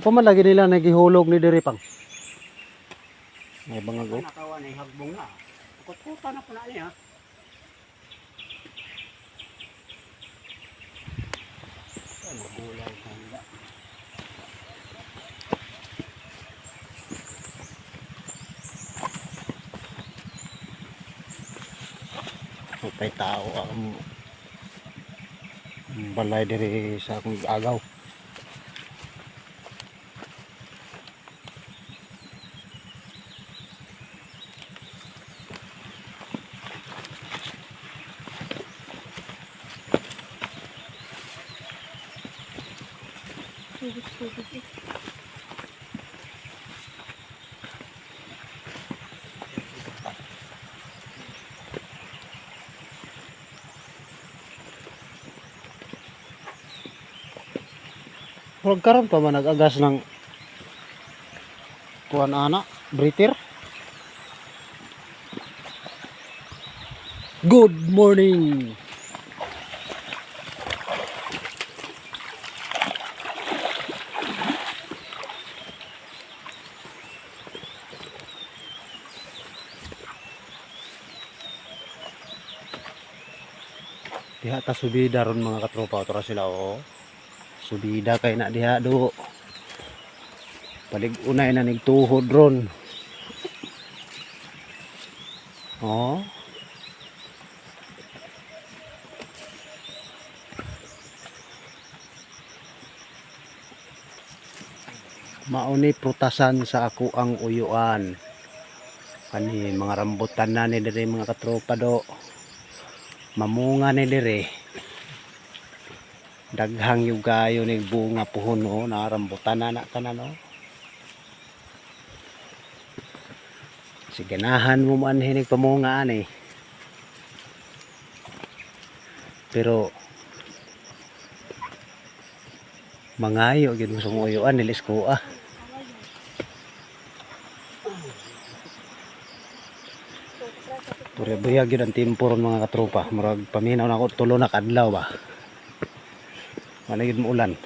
Ito man lagi nila nagihulog ni diri pang. May bangag oh. Nakawa na hagbong na. Kut-kuta na po na niya. Ano, gulay kanda. May tao ang balay diri sa akong agaw. Huwag karon pa man nag-agas ng kuan ana, breather. Good morning. Diha ta subida ron mga katropa tora sila oh. Subida kay na diha do. Palig unay na nigtuhod ron. Oh. Mauni prutasan sa ako ang uyuan. Kani mga rambutan na ni diri mga katropa do. Mamunga ni diri daghang yung gayo ng bunga puhon no narambutan na na tanan no? Siganahan mo man hinig pamunga ani pero mangayo gid mo sumuyuan nilis ko ah Pura buyag yun ang timpuron mga katropa. Murag paminaw na ako tulo na kadlaw ba. Managid mo ulan.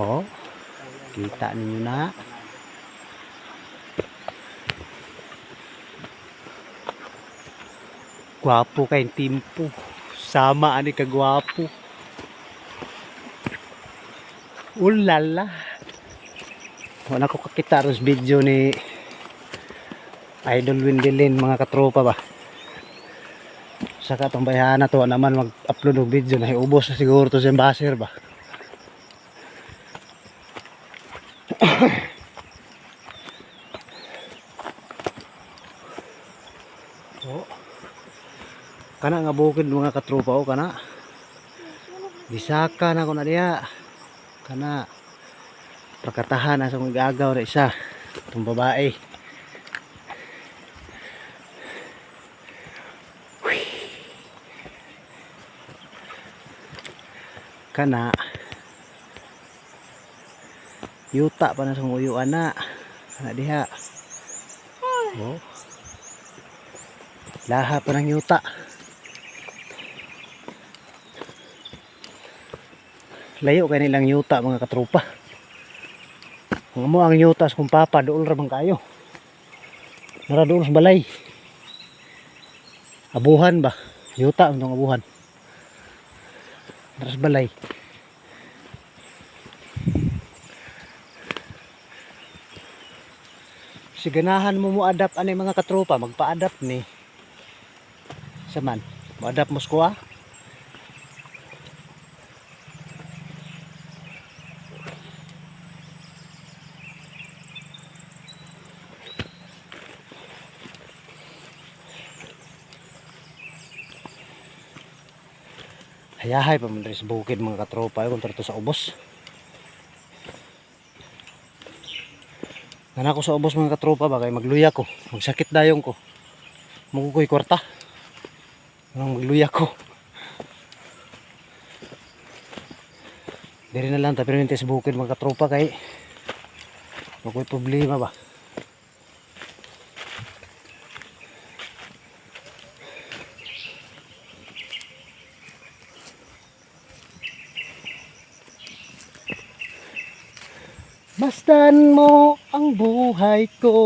oh, kita ninyo na. Gwapo kayong timpo. Sama ani ka gwapo. Ulala. Wala ko kakita ros video ni Idol Windilin mga katropa ba? Saka itong bayahan na to naman mag-upload ng video na iubos na siguro to sa embasser ba? Oh. kana nga bukid mga katropa o kana. Bisaka na ko na diya. Kana prakatahan na sa mga gagaw na isa. Itong babae. Kana. Yuta pa na sa uyuan na. Kana diha. Oh. Laha pa ng yuta. Layo kay nilang yuta mga katropa kung mo ang yuta sa kung papa doon ramang kayo nara doon sa balay abuhan ba yuta ang abuhan Dras balay. Siganahan mo mo adapt ani mga katropa, magpa-adapt ni. Saman, mo-adapt mo skuha. Hayahay pa man sa bukid mga katropa yung kontra to sa ubos. Nana ko sa ubos mga katropa ba kay magluya ko. Magsakit dayong ko. Mugukoy kwarta. Nang magluya ko. Diri na lang ta pero sa bukid mga katropa kay Makoy problema ba. Masdan mo ang buhay ko.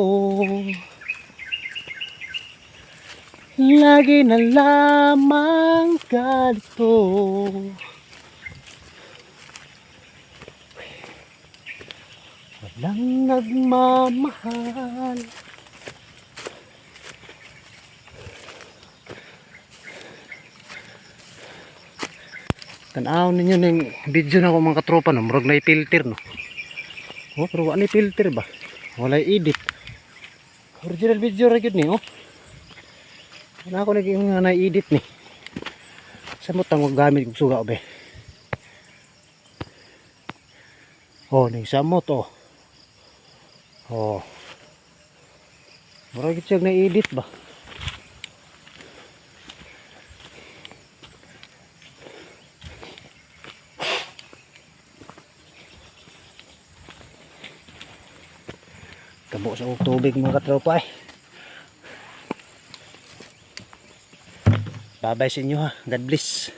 Lagi na lamang kalito Walang nagmamahal. Tanaw ninyo ning video na ko mga katropa no, murag na filter no. Oh, pero wala ni filter ba? Wala edit. Original video ra gyud ni oh. Wala ako naging nga na-edit ni. Sa mo tang gamit kong suga be. Oh, ning samot oh. Oh. Murag gyud na-edit ba? Tabo sa tubig mga katropa eh. Babay sa inyo ha. God bless.